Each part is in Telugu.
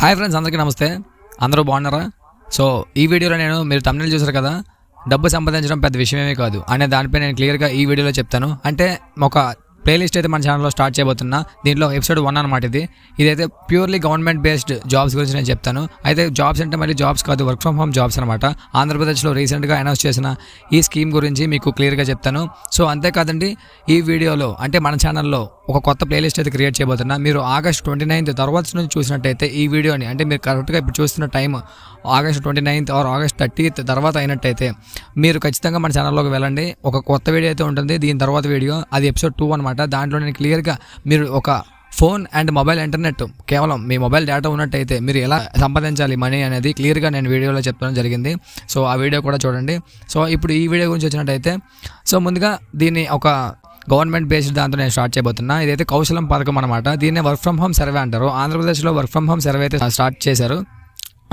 హాయ్ ఫ్రెండ్స్ అందరికీ నమస్తే. అందరూ బాగున్నారా? సో ఈ వీడియోలో నేను మీరు తమిళ చూసారు కదా? డబ్బు సంపాదించడం పెద్ద విషయమే కాదు. అనే దానిపై నేను క్లియర్గా ఈ వీడియోలో చెప్తాను. అంటే ఒక ప్లేలిస్ట్ అయితే మన ఛానల్లో స్టార్ట్ చేయబోతున్నా. దీంట్లో ఎపిసోడ్ వన్ అనమాట ఇది. ఇదైతే ప్యూర్లీ గవర్నమెంట్ బేస్డ్ జాబ్స్ గురించి నేను చెప్తాను. అయితే జాబ్స్ అంటే మళ్ళీ జాబ్స్ కాదు వర్క్ ఫ్రమ్ హోమ్ జాబ్స్ అనమాట ఆంధ్రప్రదేశ్లో రీసెంట్గా అనౌన్స్ చేసిన ఈ స్కీమ్ గురించి మీకు క్లియర్గా చెప్తాను. సో అంతేకాదండి ఈ వీడియోలో అంటే మన ఛానల్లో ఒక కొత్త ప్లేలిస్ట్ అయితే క్రియేట్ చేయబోతున్నా. మీరు ఆగస్ట్ ట్వంటీ నైన్త్ తర్వాత నుంచి చూసినట్టయితే ఈ వీడియోని అంటే మీరు కరెక్ట్గా ఇప్పుడు చూస్తున్న time August twenty ninth or August thirtieth తర్వాత అయినట్టయితే మీరు ఖచ్చితంగా మన ఛానల్లోకి వెళ్ళండి. ఒక కొత్త వీడియో అయితే ఉంటుంది దీని తర్వాత వీడియో అది ఎపిసోడ్ టూ అనమాట దాంట్లో నేను క్లియర్గా మీరు ఒక ఫోన్ అండ్ మొబైల్ ఇంటర్నెట్ కేవలం మీ మొబైల్ డేటా ఉన్నట్టయితే మీరు ఎలా సంపాదించాలి మనీ అనేది క్లియర్గా నేను వీడియోలో చెప్పడం జరిగింది. సో ఆ వీడియో కూడా చూడండి. సో ఇప్పుడు ఈ వీడియో గురించి వచ్చినట్టయితే సో ముందుగా దీన్ని ఒక గవర్నమెంట్ బేస్డ్ దాంతో నేను స్టార్ట్ చేయబోతున్నా. ఇదైతే కౌశలం పథకం అనమాట. దీన్ని వర్క్ ఫ్రమ్ హోమ్ సర్వే అంటారు. ఆంధ్రప్రదేశ్లో వర్క్ ఫ్రమ్ హోమ్ సర్వే అయితే స్టార్ట్ చేశారు.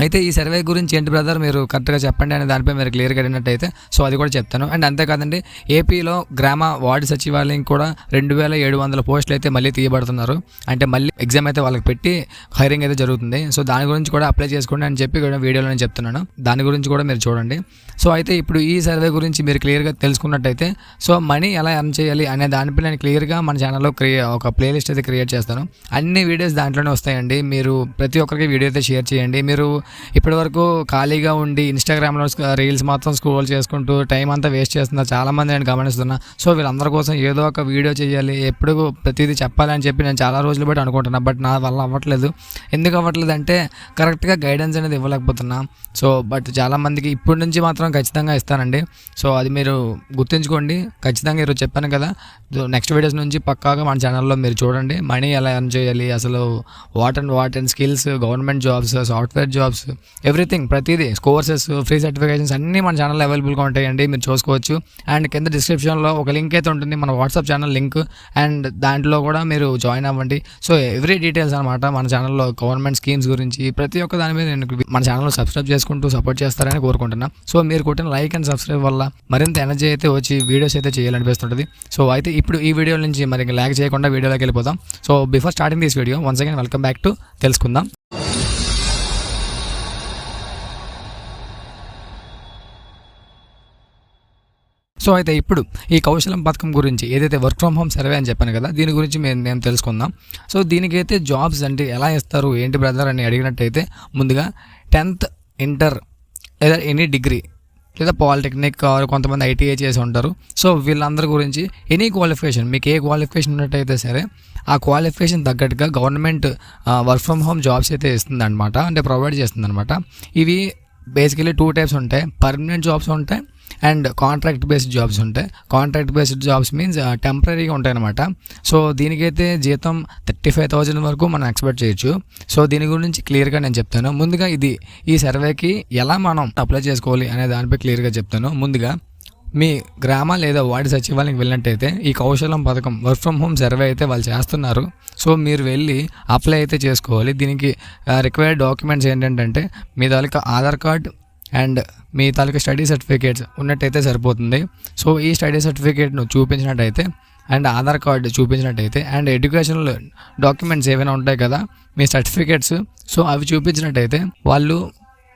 అయితే ఈ సర్వే గురించి ఏంటి బ్రదర్? మీరు కరెక్ట్గా చెప్పండి అనే దానిపై మీరు క్లియర్గా అడిగినట్టయితే సో అది కూడా చెప్తాను. అండ్ అంతేకాదండి ఏపీలో గ్రామ వార్డు సచివాలయం కూడా రెండు వేల ఏడు వందల పోస్టులు అయితే మళ్ళీ తీయబడుతున్నారు. అంటే మళ్ళీ ఎగ్జామ్ అయితే వాళ్ళకి పెట్టి హైరింగ్ అయితే జరుగుతుంది. సో దాని గురించి కూడా అప్లై చేసుకోండి అని చెప్పి కూడా వీడియోలో నేను చెప్తున్నాను. దాని గురించి కూడా మీరు చూడండి. సో అయితే ఇప్పుడు ఈ సర్వే గురించి మీరు క్లియర్గా తెలుసుకున్నట్టయితే సో మనీ ఎలా ఎర్న్ చేయాలి అనే దానిపై నేను క్లియర్గా మన ఛానల్లో క్రియే ఒక ప్లేలిస్ట్ అయితే క్రియేట్ చేస్తాను. అన్ని వీడియోస్ దాంట్లోనే వస్తాయండి. మీరు ప్రతి ఒక్కరికి వీడియో అయితే షేర్ చేయండి. మీరు ఇప్పటి వరకు ఖాళీగా ఉండి ఇన్స్టాగ్రామ్లో రీల్స్ మాత్రం స్క్రోల్ చేసుకుంటూ టైం అంతా వేస్ట్ చేస్తున్నారు చాలామంది నేను గమనిస్తున్నా. సో వీళ్ళందరి కోసం ఏదో ఒక వీడియో చేయాలి ఎప్పుడు ప్రతిదీ చెప్పాలని చెప్పి నేను చాలా రోజులు బట్టి అనుకుంటున్నా. బట్ నా వల్ల అవ్వట్లేదు. ఎందుకు అవ్వట్లేదు అంటే కరెక్ట్గా గైడెన్స్ అనేది ఇవ్వలేకపోతున్నా. సో బట్ చాలామందికి ఇప్పటి నుంచి మాత్రం ఖచ్చితంగా ఇస్తానండి. సో అది మీరు గుర్తుంచుకోండి. ఖచ్చితంగా ఈరోజు చెప్పాను కదా. నెక్స్ట్ వీడియోస్ నుంచి పక్కాగా మన ఛానల్లో మీరు చూడండి. మనీ ఎలా ఎర్న్ చేయాలి అసలు what and what and skills government jobs software jobs everything ప్రతిదీ కోర్సెస్ ఫ్రీ సర్టిఫికేషన్స్ అన్నీ మన ఛానల్లో అవైలబుల్గా ఉంటాయండి మీరు చూసుకోవచ్చు. అండ్ కింద డిస్క్రిప్షన్లో ఒక లింక్ అయితే ఉంటుంది మన వాట్సాప్ ఛానల్ లింక్ అండ్ దాంట్లో కూడా మీరు జాయిన్ అవ్వండి. సో ఎవ్రీ డీటెయిల్స్ అనమాట మన ఛానల్లో గవర్నమెంట్ స్కీమ్స్ గురించి ప్రతి ఒక్క దాని మీద నేను మన ఛానల్లో సబ్స్క్రైబ్ చేసుకుంటూ సపోర్ట్ చేస్తారని కోరుకుంటున్నా. సో మీరు కొట్టిన లైక్ అండ్ సబ్స్క్రైబ్ వల్ల మరింత ఎనర్జీ అయితే వచ్చి వీడియోస్ అయితే చేయాలనిపిస్తుంటుంది. సో అయితే ఇప్పుడు ఈ వీడియో నుంచి మరి ల్యాక్ చేయకుండా వీడియోలోకి వెళ్ళిపోదాం. So before starting this video once again welcome back to తెలుసుకుందాం సో అయితే ఇప్పుడు ఈ కౌశలం పథకం గురించి ఏదైతే వర్క్ ఫ్రమ్ హోమ్ సర్వే అని చెప్పాను కదా దీని గురించి మేము నేను తెలుసుకుందాం. సో దీనికైతే జాబ్స్ అంటే ఎలా ఇస్తారు ఏంటి బ్రదర్ అని అడిగినట్టయితే ముందుగా టెన్త్ ఇంటర్ లేదా ఎనీ డిగ్రీ లేదా పాలిటెక్నిక్ కొంతమంది ఐటీఐ చేసి ఉంటారు. సో వీళ్ళందరి గురించి ఎనీ క్వాలిఫికేషన్ మీకు ఏ క్వాలిఫికేషన్ ఉన్నట్టయితే సరే ఆ క్వాలిఫికేషన్ తగ్గట్టుగా government work from home jobs అయితే ఇస్తుంది అనమాట అంటే ప్రొవైడ్ చేస్తుంది అనమాట ఇవి బేసికలీ టూ టైప్స్ ఉంటాయి పర్మనెంట్ జాబ్స్ ఉంటాయి అండ్ కాంట్రాక్ట్ బేస్డ్ జాబ్స్ ఉంటాయి. కాంట్రాక్ట్ బేస్డ్ జాబ్స్ మీన్స్ టెంపరీగా ఉంటాయి అనమాట సో దీనికైతే జీతం థర్టీ ఫైవ్ థౌజండ్ వరకు మనం ఎక్స్పెక్ట్ చేయొచ్చు. సో దీని గురించి క్లియర్గా నేను చెప్తాను. ముందుగా ఇది ఈ సర్వేకి ఎలా మనం అప్లై చేసుకోవాలి అనే దానిపై క్లియర్గా చెప్తాను. ముందుగా మీ గ్రామ లేదా వార్డు సచివాలయానికి వెళ్ళినట్టయితే ఈ కౌశలం పథకం వర్క్ ఫ్రమ్ హోమ్ సర్వే అయితే వాళ్ళు చేస్తున్నారు. సో మీరు వెళ్ళి అప్లై అయితే చేసుకోవాలి. దీనికి రిక్వైర్డ్ డాక్యుమెంట్స్ ఏంటంటే మీ తాలూకా ఆధార్ కార్డ్ అండ్ మీ తాలూకా స్టడీ సర్టిఫికేట్స్ ఉన్నట్టయితే సరిపోతుంది. సో ఈ స్టడీ సర్టిఫికేట్ను చూపించినట్టయితే అండ్ ఆధార్ కార్డు చూపించినట్టయితే అండ్ ఎడ్యుకేషనల్ డాక్యుమెంట్స్ ఏవైనా ఉంటాయి కదా మీ సర్టిఫికేట్స్ సో అవి చూపించినట్టయితే వాళ్ళు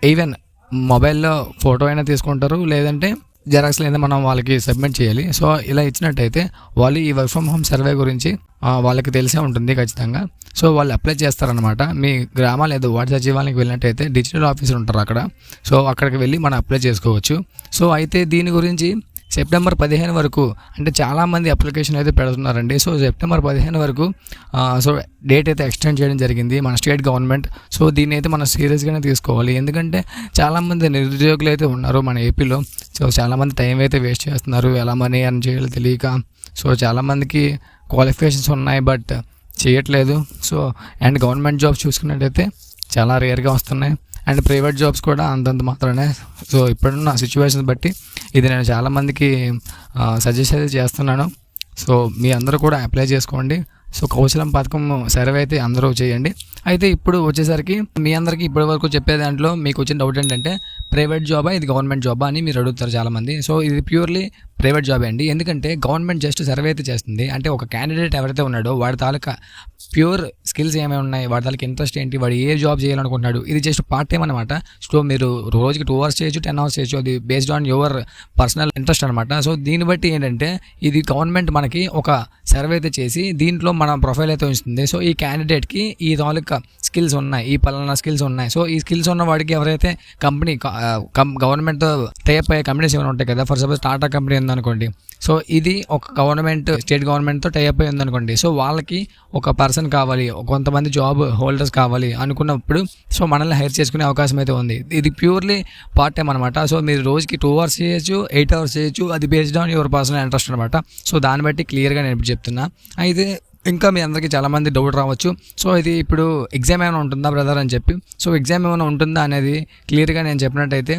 ఈవెన్ మొబైల్లో ఫోటో అయినా తీసుకుంటారు లేదంటే జెరాక్స్లు లేదా మనం వాళ్ళకి సబ్మిట్ చేయాలి. సో ఇలా ఇచ్చినట్టయితే వాళ్ళు ఈ వర్క్ ఫ్రమ్ హోమ్ సర్వే గురించి వాళ్ళకి తెలిసే ఉంటుంది ఖచ్చితంగా. సో వాళ్ళు అప్లై చేస్తారనమాట మీ గ్రామ లేదా వార్డు సచివాలయానికి వెళ్ళినట్టయితే డిజిటల్ ఆఫీసర్ ఉంటారు అక్కడ. సో అక్కడికి వెళ్ళి మనం అప్లై చేసుకోవచ్చు. సో అయితే దీని గురించి సెప్టెంబర్ పదిహేను వరకు అంటే చాలామంది అప్లికేషన్ అయితే పెడుతున్నారండి. సో సెప్టెంబర్ పదిహేను వరకు సో డేట్ అయితే ఎక్స్టెండ్ చేయడం జరిగింది మన స్టేట్ గవర్నమెంట్. సో దీన్ని అయితే మనం సీరియస్గానే తీసుకోవాలి. ఎందుకంటే చాలామంది నిరుద్యోగులు అయితే ఉన్నారు మన ఏపీలో. సో చాలామంది టైం అయితే వేస్ట్ చేస్తున్నారు. ఎలా మనీ అని చేయాలో తెలియక. సో చాలామందికి క్వాలిఫికేషన్స్ ఉన్నాయి బట్ చేయట్లేదు. సో అండ్ గవర్నమెంట్ జాబ్స్ చూసుకున్నట్టయితే చాలా రేర్గా వస్తున్నాయి. అండ్ ప్రైవేట్ జాబ్స్ కూడా అంతంత మాత్రమే. సో ఇప్పుడున్న సిచ్యువేషన్ బట్టి ఇది నేను చాలామందికి సజెస్ట్ అయితే చేస్తున్నాను. సో మీ అందరూ కూడా అప్లై చేసుకోండి. సో కౌశలం పథకం సర్వే అయితే అందరూ చేయండి. అయితే ఇప్పుడు వచ్చేసరికి మీ అందరికీ ఇప్పటి వరకు చెప్పే దాంట్లో మీకు వచ్చిన డౌట్ ఏంటంటే ప్రైవేట్ జాబా ఇది గవర్నమెంట్ జాబా అని మీరు అడుగుతారు చాలామంది. సో ఇది ప్యూర్లీ ప్రైవేట్ జాబ్ అండి. ఎందుకంటే గవర్నమెంట్ జస్ట్ సర్వే అయితే చేస్తుంది. అంటే ఒక క్యాండిడేట్ ఎవరైతే ఉన్నాడో వాడి తాలూకా ప్యూర్ స్కిల్స్ ఏమేమి ఉన్నాయి వాడి తాలూకా ఇంట్రెస్ట్ ఏంటి వాడు ఏ జాబ్ చేయాలనుకుంటున్నాడు ఇది జస్ట్ పార్ట్ టైం అనమాట సో మీరు రోజుకి టూ అవర్స్ చేయొచ్చు టెన్ అవర్స్ చేయొచ్చు అది based on your personal interest అనమాట సో దీన్ని బట్టి ఏంటంటే ఇది గవర్నమెంట్ మనకి ఒక సర్వే అయితే చేసి దీంట్లో మన ప్రొఫైల్ అయితే ఉంచుతుంది. సో ఈ క్యాండిడేట్కి ఈ తాలూకా స్కిల్స్ ఉన్నాయి ఈ పలానా స్కిల్స్ ఉన్నాయి. సో ఈ స్కిల్స్ ఉన్న వాడికి ఎవరైతే కంపెనీ గవర్నమెంట్ టైప్ అయ్యే కంపెనీస్ ఏమైనా ఉంటాయి కదా ఫర్ సపోజ్ టాటా కంపెనీ ఉందనుకోండి. సో ఇది ఒక గవర్నమెంట్ స్టేట్ గవర్నమెంట్తో టైఅప్ అయింది ఉందనుకోండి. సో వాళ్ళకి ఒక పర్సన్ కావాలి కొంతమంది జాబ్ హోల్డర్స్ కావాలి అనుకున్నప్పుడు సో మనల్ని హైర్ చేసుకునే అవకాశం అయితే ఉంది. ఇది ప్యూర్లీ పార్ట్ టైం అనమాట సో మీరు రోజుకి టూ అవర్స్ చేయొచ్చు ఎయిట్ అవర్స్ చేయొచ్చు అది based on your personal interest అనమాట సో దాన్ని బట్టి క్లియర్గా నేను ఇప్పుడు చెప్తున్నా. అయితే ఇంకా మీ అందరికీ చాలామంది డౌట్ రావచ్చు. సో ఇది ఇప్పుడు ఎగ్జామ్ ఏమైనా ఉంటుందా బ్రదర్ అని చెప్పి. సో ఎగ్జామ్ ఏమైనా ఉంటుందా అనేది క్లియర్గా నేను చెప్పినట్టయితే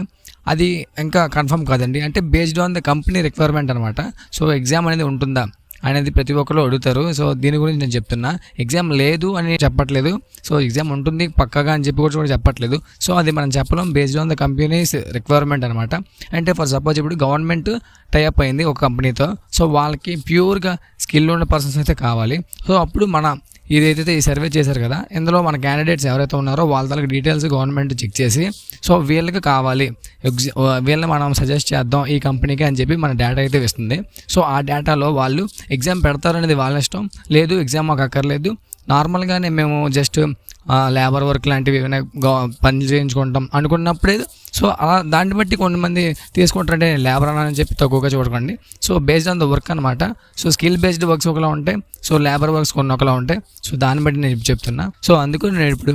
అది ఇంకా కన్ఫర్మ్ కాదండి. అంటే based on the company requirement అనమాట సో ఎగ్జామ్ అనేది ఉంటుందా అనేది ప్రతి ఒక్కరు అడుగుతారు. సో దీని గురించి నేను చెప్తున్నా. ఎగ్జామ్ లేదు అని చెప్పట్లేదు. సో ఎగ్జామ్ ఉంటుంది పక్కగా అని చెప్పి కూడా చెప్పట్లేదు. సో అది మనం చెప్పడం based on the companies requirement అనమాట అంటే ఫర్ సపోజ్ ఇప్పుడు గవర్నమెంట్ టైఅప్ అయింది ఒక కంపెనీతో సో వాళ్ళకి ప్యూర్గా స్కిల్ ఉన్న పర్సన్స్ అయితే కావాలి. సో అప్పుడు మన ఇదైతే ఈ సర్వే చేశారు కదా. ఇందులో మన క్యాండిడేట్స్ ఎవరైతే ఉన్నారో వాళ్ళ తనకు డీటెయిల్స్ గవర్నమెంట్ చెక్ చేసి. సో వీళ్ళకి కావాలి. వీళ్ళని మనం సజెస్ట్ చేద్దాం ఈ కంపెనీకి అని చెప్పి మన డేటా అయితే ఇస్తుంది సో ఆ డేటాలో వాళ్ళు ఎగ్జామ్ పెడతారనేది వాళ్ళ ఇష్టం. లేదు ఎగ్జామ్ మాకు అక్కర్లేదు. నార్మల్గానే మేము జస్ట్ లేబర్ వర్క్ లాంటివి ఏమైనా పని చేయించుకుంటాం అనుకున్నప్పుడే. సో అలా దాన్ని బట్టి కొంతమంది తీసుకుంటారంటే లేబర్ అని చెప్పి తక్కువగా చూడకండి. So based on the work అనమాట సో స్కిల్ బేస్డ్ వర్క్స్ ఒకలా ఉంటాయి. సో లేబర్ వర్క్స్ కొన్ని ఒకలా ఉంటాయి. సో దాన్ని బట్టి నేను చెప్తున్నా. సో అందుకు నేను ఇప్పుడు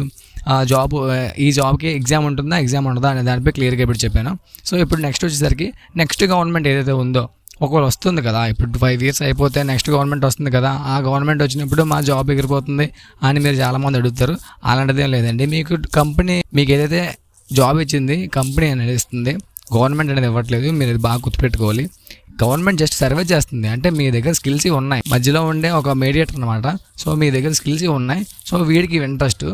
జాబ్ ఈ జాబ్కి ఎగ్జామ్ ఉంటుందా? ఎగ్జామ్ ఉండదా? అనే దానిపై క్లియర్గా ఇప్పుడు చెప్పాను. సో ఇప్పుడు నెక్స్ట్ వచ్చేసరికి నెక్స్ట్ గవర్నమెంట్ ఏదైతే ఉందో ఒకవేళ వస్తుంది కదా ఇప్పుడు ఫైవ్ ఇయర్స్ అయిపోతే నెక్స్ట్ గవర్నమెంట్ వస్తుంది కదా ఆ గవర్నమెంట్ వచ్చినప్పుడు మా జాబ్ ఎగిరిపోతుంది అని మీరు చాలామంది అడుగుతారు. అలాంటిదేం లేదండి. మీకు కంపెనీ మీకు ఏదైతే జాబ్ ఇచ్చింది కంపెనీ అనేది ఇస్తుంది. గవర్నమెంట్ అనేది ఇవ్వట్లేదు మీరు ఇది బాగా గుర్తుపెట్టుకోవాలి. గవర్నమెంట్ జస్ట్ సర్వే చేస్తుంది. అంటే మీ దగ్గర స్కిల్స్ ఉన్నాయి. మధ్యలో ఉండే ఒక మీడియేటర్ అనమాట సో మీ దగ్గర స్కిల్స్ ఉన్నాయి. సో వీడికి ఇంట్రెస్ట్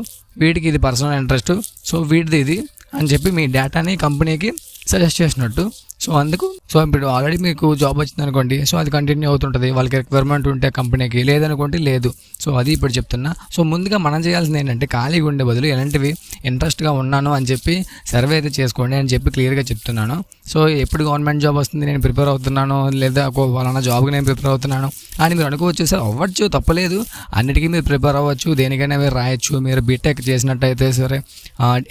వీడికి ఇది పర్సనల్ ఇంట్రెస్ట్ సో వీడిది ఇది అని చెప్పి మీ డేటాని కంపెనీకి సజెస్ట్ చేసినట్టు సో అందుకు సో ఇప్పుడు ఆల్రెడీ మీకు జాబ్ వచ్చింది అనుకోండి సో అది కంటిన్యూ అవుతుంటుంది. వాళ్ళకి రిక్వైర్మెంట్ ఉంటే కంపెనీకి లేదనుకోండి లేదు. సో అది ఇప్పుడు చెప్తున్నా. సో ముందుగా మనం చేయాల్సింది ఏంటంటే ఖాళీగా ఉండే బదులు ఎలాంటివి ఇంట్రెస్ట్గా ఉన్నాను అని చెప్పి సర్వే అయితే చేసుకోండి అని చెప్పి క్లియర్గా చెప్తున్నాను. సో ఎప్పుడు గవర్నమెంట్ జాబ్ వస్తుంది నేను ప్రిపేర్ అవుతున్నాను లేదా వాళ్ళ జాబ్కి నేను ప్రిపేర్ అవుతున్నాను అని మీరు అనుకోవచ్చు సార్. అవ్వచ్చు తప్పలేదు. అన్నిటికీ మీరు ప్రిపేర్ అవ్వచ్చు. దేనికైనా మీరు రాయొచ్చు. మీరు బీటెక్ చేసినట్టయితే సరే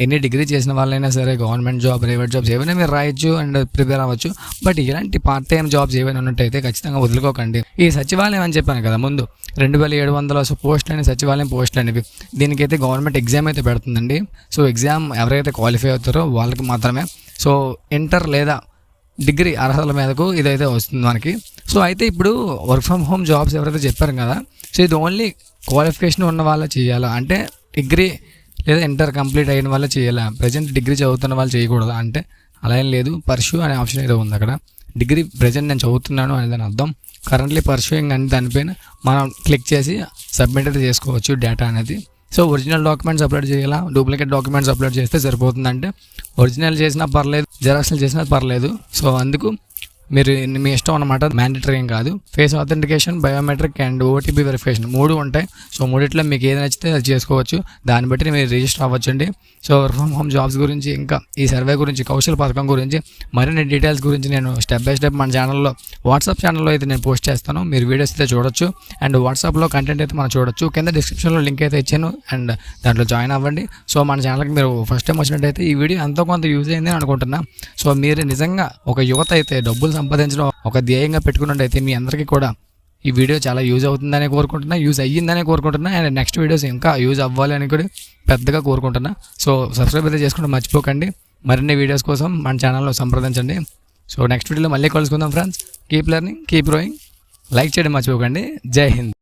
ఎన్ని డిగ్రీ చేసిన వాళ్ళైనా సరే గవర్నమెంట్ జాబ్ ప్రైవేట్ జాబ్స్ ఏవైనా మీరు రాయొచ్చు అండ్ ప్రిపేర్ రావచ్చు. బట్ ఇలాంటి పార్ట్ టైం జాబ్స్ ఏవైనా ఉన్నట్టయితే ఖచ్చితంగా వదులుకోకండి. ఈ సచివాలయం అని చెప్పాను కదా ముందు. రెండు వేల ఏడు వందల పోస్టులు అని సచివాలయం పోస్టులు అనేవి. దీనికైతే గవర్నమెంట్ ఎగ్జామ్ అయితే పెడుతుందండి. సో ఎగ్జామ్ ఎవరైతే క్వాలిఫై అవుతారో వాళ్ళకి మాత్రమే. సో ఇంటర్ లేదా డిగ్రీ అర్హతల మీదకు ఇదైతే వస్తుంది మనకి. సో అయితే ఇప్పుడు వర్క్ ఫ్రమ్ హోమ్ జాబ్స్ ఎవరైతే చెప్పారు కదా సో ఇది ఓన్లీ క్వాలిఫికేషన్ ఉన్న వాళ్ళే చేయాలా? అంటే డిగ్రీ లేదా ఇంటర్ కంప్లీట్ అయిన వాళ్ళే చేయాలా? ప్రజెంట్ డిగ్రీ చదువుతున్న వాళ్ళు చేయకూడదు? అంటే అలా ఏం లేదు. పర్ష్యూ అనే ఆప్షన్ అయితే ఉంది అక్కడ. డిగ్రీ ప్రజెంట్ నేను చదువుతున్నాను అనే దాని అర్థం. కరెంట్లీ పర్ష్యూయింగ్ అని దానిపైన మనం క్లిక్ చేసి సబ్మిట్ అయితే చేసుకోవచ్చు డేటా అనేది. సో ఒరిజినల్ డాక్యుమెంట్స్ అప్లోడ్ చేయాలా? డూప్లికేట్ డాక్యుమెంట్స్ అప్లోడ్ చేస్తే సరిపోతుందంటే. ఒరిజినల్ చేసినా పర్లేదు జెరాక్స్లు చేసినా పర్లేదు. సో అందుకు మీరు మీ ఇష్టం అనమాట మ్యాండేటరీ ఏం కాదు. Face authentication biometric and OTP verification మూడు ఉంటాయి. సో మూడిట్లో మీకు ఏది నచ్చితే అది చేసుకోవచ్చు. దాన్ని బట్టి మీరు register అవ్వచ్చండి. So work from home jobs గురించి ఇంకా ఈ సర్వే గురించి కౌశల్ పథకం గురించి మరిన్ని డీటెయిల్స్ గురించి నేను స్టెప్ బై స్టెప్ మన ఛానల్లో వాట్సాప్ ఛానల్లో అయితే నేను పోస్ట్ చేస్తాను. మీరు వీడియోస్ అయితే చూడొచ్చు. అండ్ వాట్సాప్లో కంటెంట్ అయితే మనం చూడొచ్చు. కింద డిస్క్రిప్షన్లో లింక్ అయితే ఇచ్చాను. అండ్ దాంట్లో జాయిన్ అవ్వండి. సో మన ఛానల్కి మీరు ఫస్ట్ టైం వచ్చినట్టయితే ఈ వీడియో ఎంతో కొంత యూజ్ అయింది అనుకుంటున్నా. సో మీరు నిజంగా ఒక యువత అయితే డబ్బులు సంపాదించడం ఒక ధ్యేయంగా పెట్టుకున్నట్టయితే మీ అందరికీ కూడా ఈ వీడియో చాలా యూజ్ అవుతుందని కోరుకుంటున్నా. యూజ్ అయ్యిందని కోరుకుంటున్నా. అండ్ నెక్స్ట్ వీడియోస్ ఇంకా యూజ్ అవ్వాలి అని కూడా పెద్దగా కోరుకుంటున్నా. సో సబ్స్క్రైబ్ అయితే చేసుకుంటే మర్చిపోకండి. మరిన్ని వీడియోస్ కోసం మన ఛానల్లో సంప్రదించండి. సో నెక్స్ట్ వీడియోలో మళ్ళీ కలుసుకుందాం friends. Keep learning keep growing like చేయడం మర్చిపోకండి. జై హింద్.